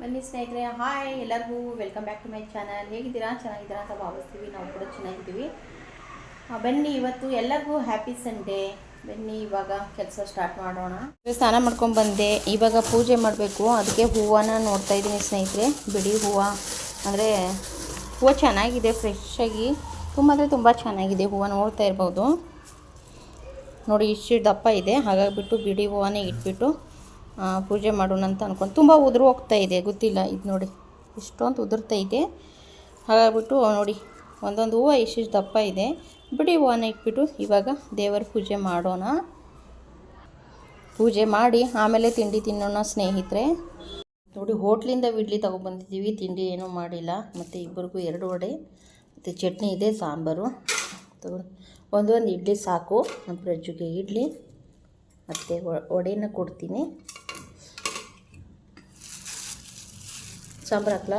ಬನ್ನಿ ಸ್ನೇಹಿತರೆ ಹಾಯ್ ಎಲ್ಲರಿಗೂ welcome back to my channel ಹೇಗಿದ್ದೀರಾ? ಚೆನ್ನಾಗಿದ್ದೀರಾ ಅಂತ ಭಾವಿಸ್ತೀವಿ. ನಾವು ಕೂಡ ಚೆನ್ನಾಗಿದ್ದೀವಿ. ಬನ್ನಿ, ಇವತ್ತು ಎಲ್ಲರಿಗೂ ಹ್ಯಾಪಿ ಸಂಡೇ ಬನ್ನಿ, ಇವಾಗ ಕೆಲಸ ಸ್ಟಾರ್ಟ್ ಮಾಡೋಣ. ಸ್ನಾನ ಮಾಡ್ಕೊಂಡು ಬಂದೆ. ಇವಾಗ ಪೂಜೆ ಮಾಡಬೇಕು. ಅದಕ್ಕೆ ಹೂವನ ನೋಡ್ತಾ ಇದ್ದೀನಿ ಸ್ನೇಹಿತರೆ. ಬಿಡಿ ಹೂವು. ಅಂದರೆ, ಹೂವು ಚೆನ್ನಾಗಿದೆ ಫ್ರೆಶ್ಶಾಗಿ ತುಂಬ ಅಂದರೆ ತುಂಬ ಚೆನ್ನಾಗಿದೆ ಹೂವು, ನೋಡ್ತಾ ಇರ್ಬೋದು. ನೋಡಿ, ಇಷ್ಟು ದಪ್ಪ ಇದೆ. ಹಾಗಾಗಿಬಿಟ್ಟು ಬಿಡಿ ಹೂವನ್ನೇ ಇಟ್ಬಿಟ್ಟು ಪೂಜೆ ಮಾಡೋಣ ಅಂತ ಅಂದ್ಕೊಂಡು ತುಂಬ ಉದುರು ಹೋಗ್ತಾ ಇದೆ, ಗೊತ್ತಿಲ್ಲ. ಇದು ನೋಡಿ ಇಷ್ಟೊಂದು ಉದುರ್ತಾ ಇದೆ. ಹಾಗಾಗ್ಬಿಟ್ಟು ನೋಡಿ, ಒಂದೊಂದು ಹೂವು ಇಷ್ಟಿಷ್ಟು ದಪ್ಪ ಇದೆ. ಬಿಡಿ ಹೂವನ್ನ ಇಟ್ಬಿಟ್ಟು ಇವಾಗ ದೇವರ ಪೂಜೆ ಮಾಡೋಣ. ಪೂಜೆ ಮಾಡಿ, ಆಮೇಲೆ ತಿಂಡಿ ತಿನ್ನೋಣ ಸ್ನೇಹಿತರೆ. ನೋಡಿ, ಹೋಟ್ಲಿಂದ ಇಡ್ಲಿ ತೊಗೊಬಂದಿದ್ದೀವಿ, ತಿಂಡಿ ಏನೂ ಮಾಡಿಲ್ಲ. ಮತ್ತು ಇಬ್ಬರಿಗೂ ಎರಡು ವಡೆ, ಮತ್ತು ಚಟ್ನಿ ಇದೆ, ಸಾಂಬಾರು. ಒಂದೊಂದು ಇಡ್ಲಿ ಸಾಕು ನಮ್ಮ ಪ್ರಜ್ಜುಗೆ ಇಡ್ಲಿ, ಮತ್ತು ವಡೆನ ಕೊಡ್ತೀನಿ. ಸಾಂಬಾರು ಹಾಕ್ಲಾ?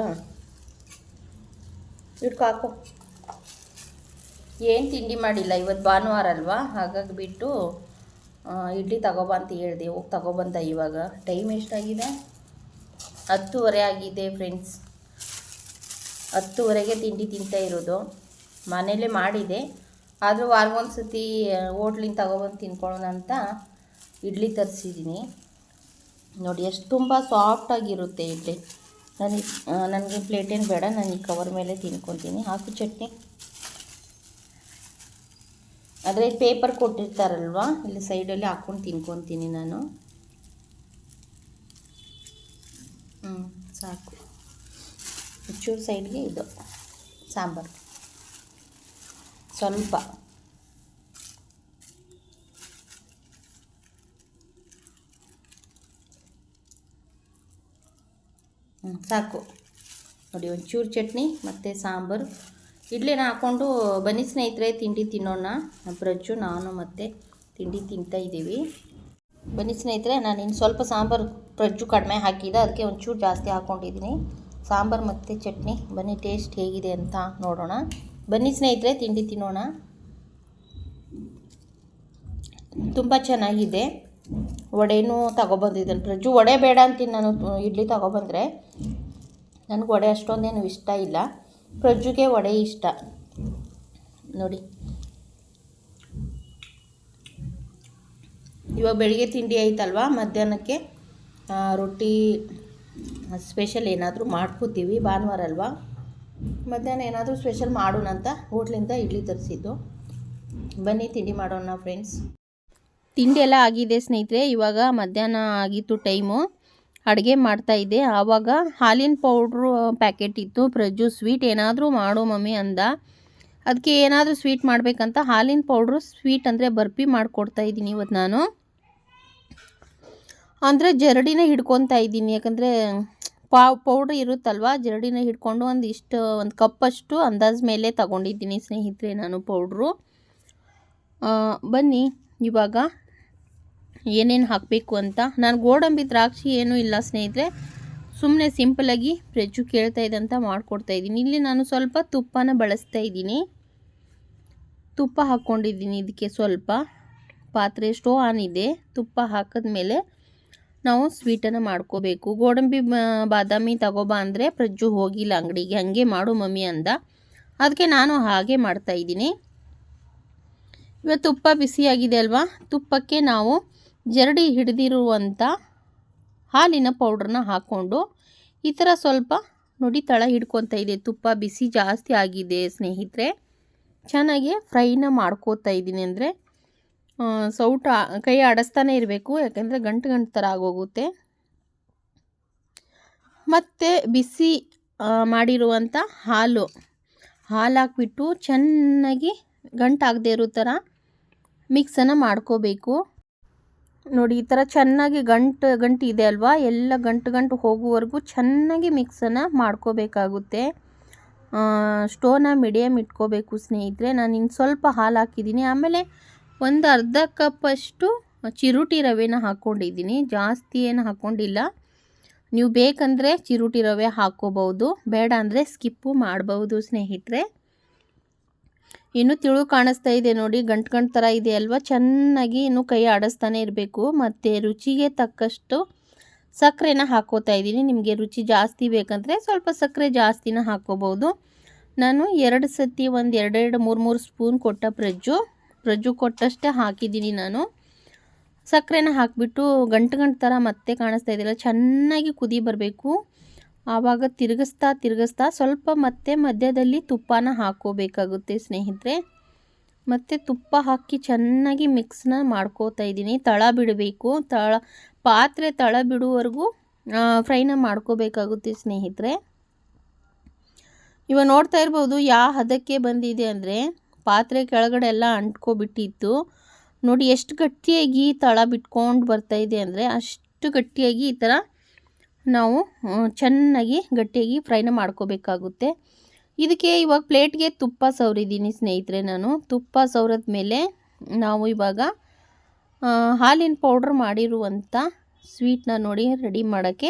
ಇಟ್ಕೊ ಹಾಕು. ಏನು ತಿಂಡಿ ಮಾಡಿಲ್ಲ? ಇವತ್ತು ಭಾನುವಾರ ಅಲ್ವಾ? ಹಾಗಾಗಿ ಬಿಟ್ಟು ಇಡ್ಲಿ ತಗೋಬಾ ಅಂತ ಹೇಳಿದೆ. ಹೋಗಿ ತಗೊಬಂದ ಇವಾಗ. ಟೈಮ್ ಎಷ್ಟಾಗಿದೆ? ಹತ್ತುವರೆ ಆಗಿದೆ ಫ್ರೆಂಡ್ಸ್. ಹತ್ತುವರೆಗೆ ತಿಂಡಿ ತಿಂತಾ ಇರೋದು. ಮನೇಲೇ ಮಾಡಿದೆ. ಆದರೂ ವಾರಗೊಂದು ಸತಿ ಹೋಟ್ಲಿಂದ ತಗೊಬಂದು ತಿನ್ಕೊಳ್ಳೋಣ ಅಂತ ಇಡ್ಲಿ ತರಿಸಿದ್ದೀನಿ ನೋಡಿ, ಎಷ್ಟು ತುಂಬ ಸಾಫ್ಟಾಗಿರುತ್ತೆ ಇಡ್ಲಿ. ನನಗೆ ನನಗೆ ಪ್ಲೇಟೇನು ಬೇಡ, ನಾನು ಈ ಕವರ್ ಮೇಲೆ ತಿನ್ಕೊತೀನಿ. ಹಾಕು ಚಟ್ನಿ. ಆದರೆ ಪೇಪರ್ ಕೊಟ್ಟಿರ್ತಾರಲ್ವಾ? ಇಲ್ಲಿ ಸೈಡಲ್ಲಿ ಹಾಕ್ಕೊಂಡು ತಿನ್ಕೊತೀನಿ ನಾನು. ಹ್ಞೂ ಸಾಕು. ಚೂರು ಸೈಡ್ಗೆ ಇದು, ಸಾಂಬಾರು. ಸ್ವಲ್ಪ. ಸಾಕು. ನೋಡಿ, ಒಂಚೂರು ಚಟ್ನಿ ಮತ್ತು ಸಾಂಬಾರು. ಇಡ್ಲಿನ ಹಾಕ್ಕೊಂಡು ಬನ್ನಿ ಸ್ನೇಹಿತರೆ, ತಿಂಡಿ ತಿನ್ನೋಣ. ಪ್ರಜ್ಜು, ನಾನು ಮತ್ತು ತಿಂಡಿ ತಿಂತಾ ಇದ್ದೀವಿ. ಬನ್ನಿ ಸ್ನೇಹಿತರೆ, ನಾನು ಇನ್ನು ಸ್ವಲ್ಪ ಸಾಂಬಾರು ಪ್ರಜ್ಜು ಕಡಿಮೆ ಹಾಕಿದ್ದೆ. ಅದಕ್ಕೆ ಒಂಚೂರು ಜಾಸ್ತಿ ಹಾಕ್ಕೊಂಡಿದ್ದೀನಿ ಸಾಂಬಾರು ಮತ್ತು ಚಟ್ನಿ, ಬನ್ನಿ ಟೇಸ್ಟ್ ಹೇಗಿದೆ ಅಂತ ನೋಡೋಣ. ಬನ್ನಿ ಸ್ನೇಹಿತರೆ, ತಿಂಡಿ ತಿನ್ನೋಣ. ತುಂಬ ಚೆನ್ನಾಗಿದೆ. ವಡೆನೂ ತಗೊಬಂದಿದ್ದಾನೆ ಪ್ರಜ್ಜು. ವಡೆ ಬೇಡ ಅಂತೀನಿ ನಾನು ಇಡ್ಲಿ ತಗೊಬಂದರೆ. ನನಗೆ ವಡೆ ಅಷ್ಟೊಂದೇನು ಇಷ್ಟ ಇಲ್ಲ. ಪ್ರಜ್ಜುಗೆ ವಡೆ ಇಷ್ಟ. ನೋಡಿ. ಇವಾಗ ಬೆಳಿಗ್ಗೆ ತಿಂಡಿ ಆಯ್ತಲ್ವಾ? ಮಧ್ಯಾಹ್ನಕ್ಕೆ ರೊಟ್ಟಿ ಸ್ಪೆಷಲ್ ಏನಾದರೂ ಮಾಡ್ಕೋತೀವಿ. ಭಾನುವಾರ ಅಲ್ವಾ? ಮಧ್ಯಾಹ್ನ ಏನಾದರೂ ಸ್ಪೆಷಲ್ ಮಾಡೋಣ ಅಂತ ಹೋಟ್ಲಿಂದ ಇಡ್ಲಿ ತರಿಸಿದ್ದು. ಬನ್ನಿ, ತಿಂಡಿ ಮಾಡೋಣ ಫ್ರೆಂಡ್ಸ್ ತಿಂಡಿ ಎಲ್ಲ ಆಗಿದೆ ಸ್ನೇಹಿತರೆ, ಇವಾಗ ಮಧ್ಯಾಹ್ನ ಆಗಿತ್ತು ಟೈಮು. ಅಡುಗೆ ಮಾಡ್ತಾಯಿದ್ದೆ ಆವಾಗ ಹಾಲಿನ ಪೌಡ್ರು ಪ್ಯಾಕೆಟ್ ಇತ್ತು. ಪ್ರಜ್ಜು ಸ್ವೀಟ್ ಏನಾದರೂ ಮಾಡು ಮಮ್ಮಿ ಅಂದ. ಅದಕ್ಕೆ ಏನಾದರೂ ಸ್ವೀಟ್ ಮಾಡಬೇಕಂತ ಹಾಲಿನ ಪೌಡ್ರು ಸ್ವೀಟ್ ಅಂದರೆ ಬರ್ಫಿ ಮಾಡಿಕೊಡ್ತಾ ಇದ್ದೀನಿ ಇವತ್ತು ನಾನು. ಅಂದರೆ ಜರಡಿನ ಹಿಡ್ಕೊತಾ ಇದ್ದೀನಿ. ಯಾಕಂದರೆ ಪಾ, ಪೌಡ್ರ್ ಇರುತ್ತಲ್ವ? ಜರಡಿನ ಹಿಡ್ಕೊಂಡು ಒಂದು ಇಷ್ಟು, ಒಂದು ಕಪ್ಪಷ್ಟು ಅಂದಾಜು ಮೇಲೆ ತಗೊಂಡಿದ್ದೀನಿ ಸ್ನೇಹಿತರೆ ನಾನು ಪೌಡ್ರು. ಬನ್ನಿ ಇವಾಗ. ಏನೇನು ಹಾಕಬೇಕು ಅಂತ. ನಾನು ಗೋಡಂಬಿ, ದ್ರಾಕ್ಷಿ ಏನೂ ಇಲ್ಲ ಸ್ನೇಹಿತರೆ. ಸುಮ್ಮನೆ ಸಿಂಪಲಾಗಿ ಫ್ರೆಜ್ಜು ಕೇಳ್ತಾ ಇದ್ದಂತ ಮಾಡಿಕೊಡ್ತಾ ಇದ್ದೀನಿ. ಇಲ್ಲಿ ನಾನು ಸ್ವಲ್ಪ ತುಪ್ಪನ ಬಳಸ್ತಾ ಇದ್ದೀನಿ. ತುಪ್ಪ ಹಾಕ್ಕೊಂಡಿದ್ದೀನಿ ಇದಕ್ಕೆ ಸ್ವಲ್ಪ. ಪಾತ್ರೆ ಸ್ಟೋ ಆನ್ ಇದೆ. ತುಪ್ಪ ಹಾಕಿದ್ಮೇಲೆ ನಾವು ಸ್ವೀಟನ್ನು ಮಾಡ್ಕೋಬೇಕು. ಗೋಡಂಬಿ ಬಾದಾಮಿ ತಗೋಬಾ ಅಂದರೆ ಪ್ರಜ್ಜು ಹೋಗಿಲ್ಲ ಅಂಗಡಿಗೆ. ಹಾಗೆ ಮಾಡು ಮಮ್ಮಿ ಅಂದ. ಅದಕ್ಕೆ ನಾನು ಹಾಗೆ ಮಾಡ್ತಾಯಿದ್ದೀನಿ ಇವತ್ತು ತುಪ್ಪ ಬಿಸಿಯಾಗಿದೆ ಅಲ್ವಾ? ತುಪ್ಪಕ್ಕೆ ನಾವು ಜರಡಿ ಹಿಡಿದಿರುವಂಥ ಹಾಲಿನ ಪೌಡ್ರನ್ನ ಹಾಕ್ಕೊಂಡು ಈ ಥರ ಸ್ವಲ್ಪ ನೋಡಿ ತಳ ಹಿಡ್ಕೊತಾ ಇದೆ. ತುಪ್ಪ ಬಿಸಿ ಜಾಸ್ತಿ ಆಗಿದೆ ಸ್ನೇಹಿತರೆ. ಚೆನ್ನಾಗಿ ಫ್ರೈನ ಮಾಡ್ಕೋತಾ ಇದ್ದೀನಿ ಅಂದರೆ ಸೌಟ ಕೈ ಆಡಿಸ್ತಾನೆ ಇರಬೇಕು, ಯಾಕೆಂದರೆ ಗಂಟು ಗಂಟು ಥರ ಆಗೋಗುತ್ತೆ. ಮತ್ತು ಬಿಸಿ ಮಾಡಿರುವಂಥ ಹಾಲು. ಹಾಲು ಹಾಕ್ಬಿಟ್ಟು ಚೆನ್ನಾಗಿ ಗಂಟಾಗದೇ ಇರೋ ಥರ ಮಿಕ್ಸನ್ನು ಮಾಡ್ಕೋಬೇಕು. ನೋಡಿ, ಈ ಥರ ಚೆನ್ನಾಗಿ ಗಂಟು ಗಂಟು ಇದೆ ಅಲ್ವಾ? ಎಲ್ಲ ಗಂಟು ಗಂಟು ಹೋಗುವವರೆಗೂ ಚೆನ್ನಾಗಿ ಮಿಕ್ಸನ್ನು ಮಾಡ್ಕೋಬೇಕಾಗುತ್ತೆ. ಸ್ಟೋನ ಮೀಡಿಯಮ್ ಇಟ್ಕೋಬೇಕು ಸ್ನೇಹಿತರೆ. ನಾನು ಇನ್ನು ಸ್ವಲ್ಪ ಹಾಲು ಹಾಕಿದ್ದೀನಿ ಆಮೇಲೆ ಒಂದು ಅರ್ಧ ಕಪ್ಪಷ್ಟು ಚಿರುಟಿ ರವೆನ ಹಾಕ್ಕೊಂಡಿದ್ದೀನಿ ಜಾಸ್ತಿ ಏನು ಹಾಕ್ಕೊಂಡಿಲ್ಲ ನೀವು ಬೇಕಂದರೆ ಚಿರುಟಿ ರವೆ ಹಾಕ್ಕೋಬೋದು ಬೇಡ ಅಂದರೆ ಸ್ಕಿಪ್ಪು ಮಾಡ್ಬೋದು ಸ್ನೇಹಿತರೆ. ಇನ್ನು ತಿಳು ಕಾಣಿಸ್ತಾ ಇದೆ ನೋಡಿ, ಗಂಟು ಗಂಟು ಥರ ಇದೆ ಅಲ್ವಾ? ಚೆನ್ನಾಗಿ ಇನ್ನು ಕೈ ಆಡಿಸ್ತಾನೆ ಇರಬೇಕು. ಮತ್ತು ರುಚಿಗೆ ತಕ್ಕಷ್ಟು ಸಕ್ಕರೆನ ಹಾಕೋತಾ ಇದ್ದೀನಿ. ನಿಮಗೆ ರುಚಿ ಜಾಸ್ತಿ ಬೇಕಂದರೆ ಸ್ವಲ್ಪ ಸಕ್ಕರೆ ಜಾಸ್ತಿನ ಹಾಕೋಬೋದು ನಾನು ಎರಡು ಸತಿ ಒಂದು ಎರಡೆರಡು ಮೂರು ಮೂರು ಸ್ಪೂನ್ ಕೊಟ್ಟ ಪ್ರಜ್ಜು. ಪ್ರಜ್ಜು ಕೊಟ್ಟಷ್ಟೇ ಹಾಕಿದ್ದೀನಿ ನಾನು. ಸಕ್ಕರೆನ ಹಾಕಿಬಿಟ್ಟು ಗಂಟು ಗಂಟು ಥರ ಮತ್ತೆ ಕಾಣಿಸ್ತಾ ಇದೆಯಲ್ಲ ಚೆನ್ನಾಗಿ ಕುದಿ ಬರಬೇಕು. ಆವಾಗ ತಿರುಗಿಸ್ತಾ ತಿರುಗಿಸ್ತಾ ಸ್ವಲ್ಪ ಮತ್ತೆ ಮಧ್ಯದಲ್ಲಿ ತುಪ್ಪನ ಹಾಕೋಬೇಕಾಗುತ್ತೆ ಸ್ನೇಹಿತರೆ. ಮತ್ತು ತುಪ್ಪ ಹಾಕಿ ಚೆನ್ನಾಗಿ ಮಿಕ್ಸ್ನ ಮಾಡ್ಕೋತಾ ಇದ್ದೀನಿ. ತಳ ಬಿಡಬೇಕು. ತಳ, ಪಾತ್ರೆ ತಳ ಬಿಡುವವರೆಗೂ ಫ್ರೈನ ಮಾಡ್ಕೋಬೇಕಾಗುತ್ತೆ ಸ್ನೇಹಿತರೆ. ಇವಾಗ ನೋಡ್ತಾ ಇರ್ಬೋದು ಯಾವ ಹದಕ್ಕೆ ಬಂದಿದೆ ಅಂದರೆ ಪಾತ್ರೆ ಕೆಳಗಡೆ ಎಲ್ಲ ಅಂಟ್ಕೊಬಿಟ್ಟಿತ್ತು. ನೋಡಿ ಎಷ್ಟು ಗಟ್ಟಿಯಾಗಿ ತಳ ಬಿಟ್ಕೊಂಡು ಬರ್ತಾ ಇದೆ ಅಂದರೆ ಅಷ್ಟು ಗಟ್ಟಿಯಾಗಿ ಈ ಥರ ನಾವು ಚೆನ್ನಾಗಿ ಗಟ್ಟಿಯಾಗಿ ಫ್ರೈನ ಮಾಡ್ಕೋಬೇಕಾಗುತ್ತೆ. ಇದಕ್ಕೆ ಇವಾಗ ಪ್ಲೇಟ್ಗೆ ತುಪ್ಪ ಸವರಿದ್ದೀನಿ ಸ್ನೇಹಿತರೆ ನಾನು. ತುಪ್ಪ ಸವರದ ಮೇಲೆ ನಾವು ಇವಾಗ ಹಾಲಿನ ಪೌಡ್ರ್ ಮಾಡಿರುವಂಥ ಸ್ವೀಟ್ನ ನೋಡಿ ರೆಡಿ ಮಾಡೋಕ್ಕೆ.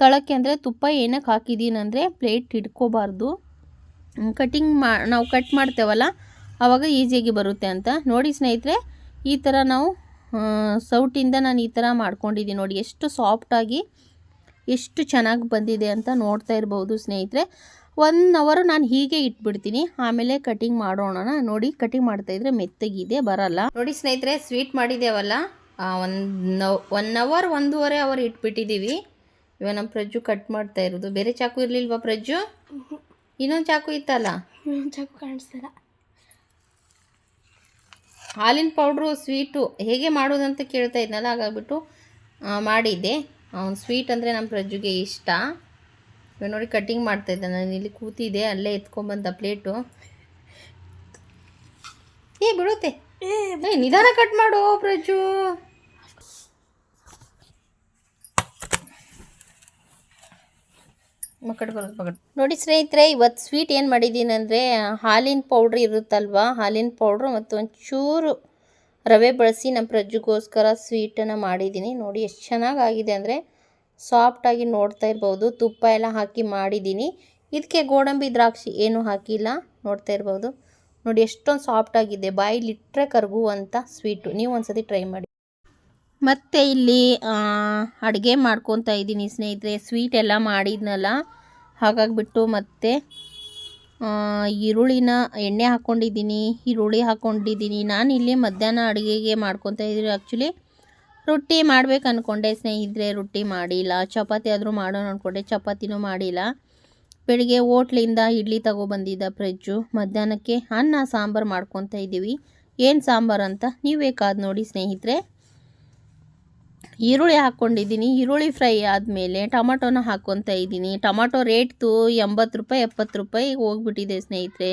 ತಳಕ್ಕೆ ಅಂದರೆ ತುಪ್ಪ ಏನಕ್ಕೆ ಹಾಕಿದ್ದೀನಿ ಅಂದರೆ ಪ್ಲೇಟ್ ಹಿಡ್ಕೋಬಾರ್ದು ಕಟಿಂಗ್ ಮಾ, ನಾವು ಕಟ್ ಮಾಡ್ತೇವಲ್ಲ ಆವಾಗ ಈಸಿಯಾಗಿ ಬರುತ್ತೆ ಅಂತ. ನೋಡಿ ಸ್ನೇಹಿತರೆ, ಈ ಥರ ನಾವು ಸೌಟಿಂದ ನಾನು ಈ ಥರ ಮಾಡ್ಕೊಂಡಿದ್ದೀನಿ ನೋಡಿ. ಎಷ್ಟು ಸಾಫ್ಟಾಗಿ ಎಷ್ಟು ಚೆನ್ನಾಗಿ ಬಂದಿದೆ ಅಂತ ನೋಡ್ತಾ ಇರ್ಬೋದು ಸ್ನೇಹಿತರೆ. ಒನ್ ಅವರು ನಾನು ಹೀಗೆ ಇಟ್ಬಿಡ್ತೀನಿ. ಆಮೇಲೆ ಕಟಿಂಗ್ ಮಾಡೋಣ. ನೋಡಿ ಕಟಿಂಗ್ ಮಾಡ್ತಾ ಇದ್ರೆ ಮೆತ್ತಗಿದೆ ಬರಲ್ಲ. ನೋಡಿ ಸ್ನೇಹಿತರೆ ಸ್ವೀಟ್ ಮಾಡಿದ್ದೇವಲ್ಲ? ಒಂದು ಒನ್ ಅವರ್ ಒಂದೂವರೆ ಅವರ್ ಇಟ್ಬಿಟ್ಟಿದ್ದೀವಿ. ಇವಾಗ ನಮ್ಮ ಪ್ರಜ್ಜು ಕಟ್ ಮಾಡ್ತಾ ಇರೋದು. ಬೇರೆ ಚಾಕು ಇರಲಿಲ್ವಾ ಪ್ರಜ್ಜು? ಇನ್ನೊಂದು ಚಾಕು ಇತ್ತಲ್ಲ? ಚಾಕು ಕಾಣಿಸ್ತಾರ ಹಾಲಿನ ಪೌಡ್ರು ಸ್ವೀಟು ಹೇಗೆ ಮಾಡೋದಂತ ಕೇಳ್ತಾ ಇದ್ನಲ್ಲ ಹಾಗಾಗ್ಬಿಟ್ಟು ಮಾಡಿದ್ದೆ. ಅವ್ನು ಸ್ವೀಟ್ ಅಂದರೆ ನಮ್ಮ ಪ್ರಜ್ಜುಗೆ ಇಷ್ಟ. ನೋಡಿ ಕಟ್ಟಿಂಗ್ ಮಾಡ್ತಾ ಇದ್ದೆ ನಾನು ಇಲ್ಲಿ ಕೂತಿದ್ದೆ, ಅಲ್ಲೇ ಎತ್ಕೊಂಬಂದ ಪ್ಲೇಟು ಏ, ಬಿಡುತ್ತೆ. ಏ, ನಿಧಾನ ಕಟ್ ಮಾಡು ಪ್ರಜ್ಜು ಮಕ್ಕಳು ಬರೋದು ನೋಡಿ ಸ್ನೇಹಿತರೆ ಇವತ್ತು ಸ್ವೀಟ್ ಏನು ಮಾಡಿದ್ದೀನಿ ಅಂದರೆ ಹಾಲಿನ ಪೌಡ್ರ್ ಇರುತ್ತಲ್ವ? ಹಾಲಿನ ಪೌಡ್ರು ಮತ್ತು ಒಂಚೂರು ರವೆ ಬಳಸಿ ನಮ್ಮ ಪ್ರಜ್ಜುಗೋಸ್ಕರ ಸ್ವೀಟನ್ನು ಮಾಡಿದ್ದೀನಿ. ನೋಡಿ ಎಷ್ಟು ಚೆನ್ನಾಗಾಗಿದೆ ಅಂದರೆ ಸಾಫ್ಟಾಗಿ ನೋಡ್ತಾ ಇರ್ಬೋದು. ತುಪ್ಪ ಎಲ್ಲ ಹಾಕಿ ಮಾಡಿದ್ದೀನಿ. ಇದಕ್ಕೆ ಗೋಡಂಬಿ ದ್ರಾಕ್ಷಿ ಏನೂ ಹಾಕಿಲ್ಲ. ನೋಡ್ತಾ ಇರ್ಬೋದು. ನೋಡಿ ಎಷ್ಟೊಂದು ಸಾಫ್ಟಾಗಿದೆ ಬಾಯಿಲಿಟ್ಟರೆ ಕರಗುವಂಥ ಸ್ವೀಟು ನೀವು ಒಂದ್ಸತಿ ಟ್ರೈ ಮಾಡಿ. ಮತ್ತು ಇಲ್ಲಿ ಅಡುಗೆ ಮಾಡ್ಕೊತಾ ಇದ್ದೀನಿ ಸ್ನೇಹಿತರೆ. ಸ್ವೀಟ್ ಎಲ್ಲ ಮಾಡಿದ್ನಲ್ಲ. ಹಾಗಾಗಿಬಿಟ್ಟು ಮತ್ತೆ ಈರುಳ್ಳಿನ ಎಣ್ಣೆ ಹಾಕ್ಕೊಂಡಿದ್ದೀನಿ ಈರುಳ್ಳಿ ಹಾಕ್ಕೊಂಡಿದ್ದೀನಿ ನಾನು ಇಲ್ಲಿ ಮಧ್ಯಾಹ್ನ ಅಡುಗೆಗೆ ಮಾಡ್ಕೊತಾ ಇದ್ದೀನಿ ಆ್ಯಕ್ಚುಲಿ ರೊಟ್ಟಿ ಮಾಡ್ಬೇಕು ಅಂದ್ಕೊಂಡೆ ಸ್ನೇಹಿತರೆ, ರೊಟ್ಟಿ ಮಾಡಿಲ್ಲ. ಚಪಾತಿ ಆದರೂ ಮಾಡೋಣ ಅಂದ್ಕೊಂಡೆ ಚಪಾತಿನೂ ಮಾಡಿಲ್ಲ. ಬೆಳಿಗ್ಗೆ ಹೋಟ್ಲಿಂದ ಇಡ್ಲಿ ತಗೊಬಂದಿದ್ದ ಫ್ರಿಜ್ಜು. ಮಧ್ಯಾಹ್ನಕ್ಕೆ ಅನ್ನ ಸಾಂಬಾರು ಮಾಡ್ಕೊತಾ ಇದ್ದೀವಿ. ಏನು ಸಾಂಬಾರು ಅಂತ ನೀವೇ ಕಾದು ನೋಡಿ ಸ್ನೇಹಿತರೆ. ಈರುಳ್ಳಿ ಹಾಕ್ಕೊಂಡಿದ್ದೀನಿ. ಈರುಳ್ಳಿ ಫ್ರೈ ಆದಮೇಲೆ ಟೊಮಾಟೋನ ಹಾಕ್ಕೊತಾ ಇದ್ದೀನಿ. ಟೊಮಟೊ ರೇಟ್ದು ಎಂಬತ್ತು ರೂಪಾಯಿ, ಎಪ್ಪತ್ತು ರೂಪಾಯಿ ಹೋಗ್ಬಿಟ್ಟಿದೆ ಸ್ನೇಹಿತರೆ.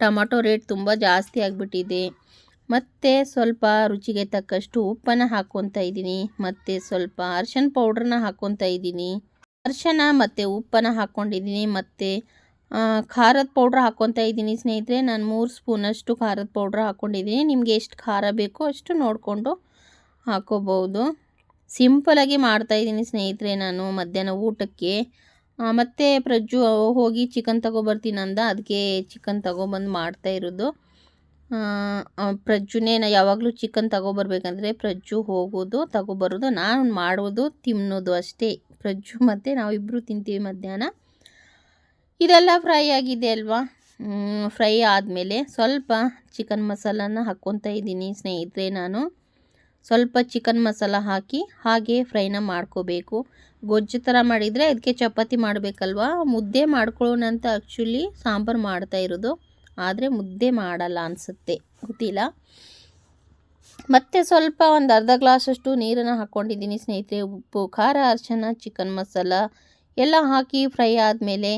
ಟೊಮಟೊ ರೇಟ್ ತುಂಬ ಜಾಸ್ತಿ ಆಗಿಬಿಟ್ಟಿದೆ. ಮತ್ತು ಸ್ವಲ್ಪ ರುಚಿಗೆ ತಕ್ಕಷ್ಟು ಉಪ್ಪನ್ನು ಹಾಕ್ಕೊತಾ ಇದ್ದೀನಿ. ಮತ್ತು ಸ್ವಲ್ಪ ಅರ್ಶಿನ ಪೌಡ್ರನ್ನ ಹಾಕ್ಕೊತಾ ಇದ್ದೀನಿ. ಅರ್ಶನ ಮತ್ತು ಉಪ್ಪನ್ನು ಹಾಕ್ಕೊಂಡಿದ್ದೀನಿ. ಮತ್ತು ಖಾರದ ಪೌಡ್ರ್ ಹಾಕ್ಕೊತಾ ಇದ್ದೀನಿ ಸ್ನೇಹಿತರೆ. ನಾನು ಮೂರು ಸ್ಪೂನಷ್ಟು ಖಾರದ ಪೌಡ್ರ್ ಹಾಕ್ಕೊಂಡಿದ್ದೀನಿ. ನಿಮಗೆ ಎಷ್ಟು ಖಾರ ಬೇಕೋ ಅಷ್ಟು ನೋಡಿಕೊಂಡು ಹಾಕೋಬೋದು ಸಿಂಪಲಾಗಿ ಮಾಡ್ತಾಯಿದ್ದೀನಿ ಸ್ನೇಹಿತರೆ ನಾನು ಮಧ್ಯಾಹ್ನ ಊಟಕ್ಕೆ. ಮತ್ತು ಪ್ರಜ್ಜು ಹೋಗಿ ಚಿಕನ್ ತಗೊಬರ್ತೀನಿ ಅಂದ. ಅದಕ್ಕೆ ಚಿಕನ್ ತಗೊಬಂದು ಮಾಡ್ತಾ ಇರೋದು. ಪ್ರಜ್ಜುನೇ ನಾ ಯಾವಾಗಲೂ ಚಿಕನ್ ತಗೊಬರ್ಬೇಕಂದ್ರೆ ಪ್ರಜ್ಜು ಹೋಗೋದು, ತಗೊಬರೋದು, ನಾನು ಮಾಡೋದು, ತಿನ್ನೋದು ಅಷ್ಟೇ. ಪ್ರಜ್ಜು ಮತ್ತು ನಾವಿಬ್ಬರು ತಿಂತೀವಿ ಮಧ್ಯಾಹ್ನ. ಇದೆಲ್ಲ ಫ್ರೈ ಆಗಿದೆ ಅಲ್ವಾ? ಫ್ರೈ ಆದಮೇಲೆ ಸ್ವಲ್ಪ ಚಿಕನ್ ಮಸಾಲಾನ ಹಾಕ್ಕೊತಾ ಇದ್ದೀನಿ ಸ್ನೇಹಿತರೆ ನಾನು. ಸ್ವಲ್ಪ ಚಿಕನ್ ಮಸಾಲ ಹಾಕಿ ಹಾಗೆ ಫ್ರೈನ ಮಾಡ್ಕೋಬೇಕು. ಗೊಜ್ಜು ಥರ ಮಾಡಿದರೆ ಅದಕ್ಕೆ ಚಪಾತಿ ಮಾಡಬೇಕಲ್ವಾ? ಮುದ್ದೆ ಮಾಡ್ಕೊಳ್ಳೋಣ ಅಂತ ಆ್ಯಕ್ಚುಲಿ ಸಾಂಬಾರು ಮಾಡ್ತಾ ಇರೋದು. ಆದರೆ ಮುದ್ದೆ ಮಾಡಲ್ಲ ಅನಿಸುತ್ತೆ. ಗೊತ್ತಿಲ್ಲ? ಮತ್ತು ಸ್ವಲ್ಪ ಒಂದು ಅರ್ಧ ಗ್ಲಾಸಷ್ಟು ನೀರನ್ನು ಹಾಕ್ಕೊಂಡಿದ್ದೀನಿ ಸ್ನೇಹಿತರೆ. ಉಪ್ಪು, ಖಾರ ಅರ್ಚನ ಚಿಕನ್ ಮಸಾಲ ಎಲ್ಲ ಹಾಕಿ ಫ್ರೈ ಆದಮೇಲೆ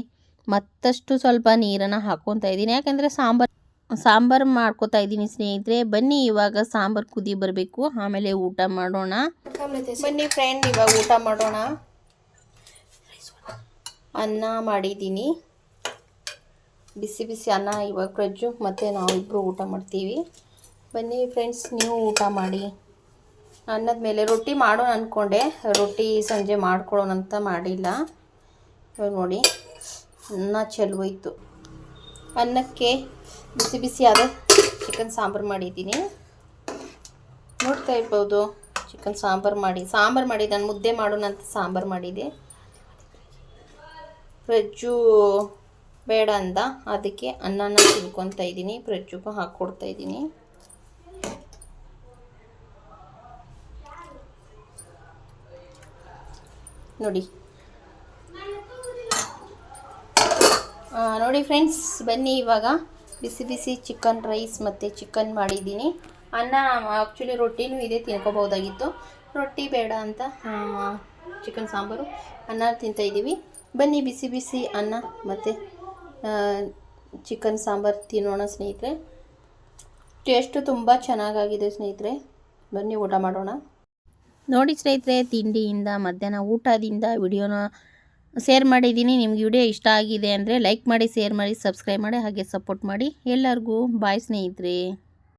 ಮತ್ತಷ್ಟು ಸ್ವಲ್ಪ ನೀರನ್ನು ಹಾಕ್ಕೊತಾ ಇದ್ದೀನಿ. ಯಾಕೆಂದರೆ ಸಾಂಬಾರು ಸಾಂಬಾರು ಮಾಡ್ಕೊತಾ ಇದ್ದೀನಿ ಸ್ನೇಹಿತರೆ. ಬನ್ನಿ, ಇವಾಗ ಸಾಂಬಾರು ಕುದಿ ಬರಬೇಕು. ಆಮೇಲೆ ಊಟ ಮಾಡೋಣ. ಬನ್ನಿ ಫ್ರೆಂಡ್ ಇವಾಗ ಊಟ ಮಾಡೋಣ. ಅನ್ನ ಮಾಡಿದ್ದೀನಿ. ಬಿಸಿ ಬಿಸಿ ಅನ್ನ, ಇವಾಗ ಪ್ರಜ್ಜು ಮತ್ತು ನಾವಿಬ್ಬರು ಊಟ ಮಾಡ್ತೀವಿ. ಬನ್ನಿ ಫ್ರೆಂಡ್ಸ್ ನೀವು ಊಟ ಮಾಡಿ. ಅನ್ನದ ಮೇಲೆ ರೊಟ್ಟಿ ಮಾಡೋಣ ಅಂದ್ಕೊಂಡೆ ರೊಟ್ಟಿ ಸಂಜೆ ಮಾಡ್ಕೊಳ್ಳೋಣ ಅಂತ ಮಾಡಿಲ್ಲ. ಇವಾಗ ನೋಡಿ, ಅನ್ನ ಚೆಲುವೋಯ್ತು ಅನ್ನಕ್ಕೆ ಬಿಸಿ ಬಿಸಿಯಾದ ಚಿಕನ್ ಸಾಂಬಾರು ಮಾಡಿದ್ದೀನಿ. ನೋಡ್ತಾ ಇರ್ಬೋದು, ಚಿಕನ್ ಸಾಂಬಾರು ಮಾಡಿ. ಸಾಂಬಾರು ಮಾಡಿ, ನಾನು ಮುದ್ದೆ ಮಾಡೋಣ ಅಂತ ಸಾಂಬಾರು ಮಾಡಿದೆ. ಪ್ರಜ್ಜು ಬೇಡ ಅಂದ, ಅದಕ್ಕೆ ಅನ್ನನ ತಿಳ್ಕೊತಾ ಇದ್ದೀನಿ ಪ್ರಜ್ಜುಗೂ ಹಾಕ್ಕೊಡ್ತಾ ಇದ್ದೀನಿ. ನೋಡಿ. ನೋಡಿ ಫ್ರೆಂಡ್ಸ್, ಬನ್ನಿ ಇವಾಗ. ಬಿಸಿ ಬಿಸಿ ಚಿಕನ್ ರೈಸ್ ಮತ್ತು ಚಿಕನ್ ಮಾಡಿದ್ದೀನಿ. ಅನ್ನ ಆ್ಯಕ್ಚುಲಿ ರೊಟ್ಟಿನೂ ಇದೆ ತಿನ್ಕೋಬೋದಾಗಿತ್ತು ರೊಟ್ಟಿ ಬೇಡ ಅಂತ ಚಿಕನ್ ಸಾಂಬಾರು, ಅನ್ನ ತಿಂತಾಯಿದ್ದೀವಿ ಬನ್ನಿ, ಬಿಸಿ ಬಿಸಿ ಅನ್ನ ಮತ್ತು ಚಿಕನ್ ಸಾಂಬಾರು ತಿನ್ನೋಣ ಸ್ನೇಹಿತರೆ. ಟೇಸ್ಟು ತುಂಬ ಚೆನ್ನಾಗಾಗಿದೆ ಸ್ನೇಹಿತರೆ. ಬನ್ನಿ, ಊಟ ಮಾಡೋಣ. ನೋಡಿ ಸ್ನೇಹಿತರೆ, ತಿಂಡಿಯಿಂದ, ಮಧ್ಯಾಹ್ನ ಊಟದಿಂದ, ವಿಡಿಯೋನ ಶೇರ್ ಮಾಡಿದ್ದೀನಿ, ನಿಮ್ಗೆ ವಿಡಿಯೋ ಇಷ್ಟ ಆಗಿದೆ ಅಂದರೆ ಲೈಕ್ ಮಾಡಿ, ಶೇರ್ ಮಾಡಿ, ಸಬ್ಸ್ಕ್ರೈಬ್ ಮಾಡಿ, ಹಾಗೆ ಸಪೋರ್ಟ್ ಮಾಡಿ. ಎಲ್ಲರಿಗೂ ಬಾಯ್ ಸ್ನೇಹಿತರೆ.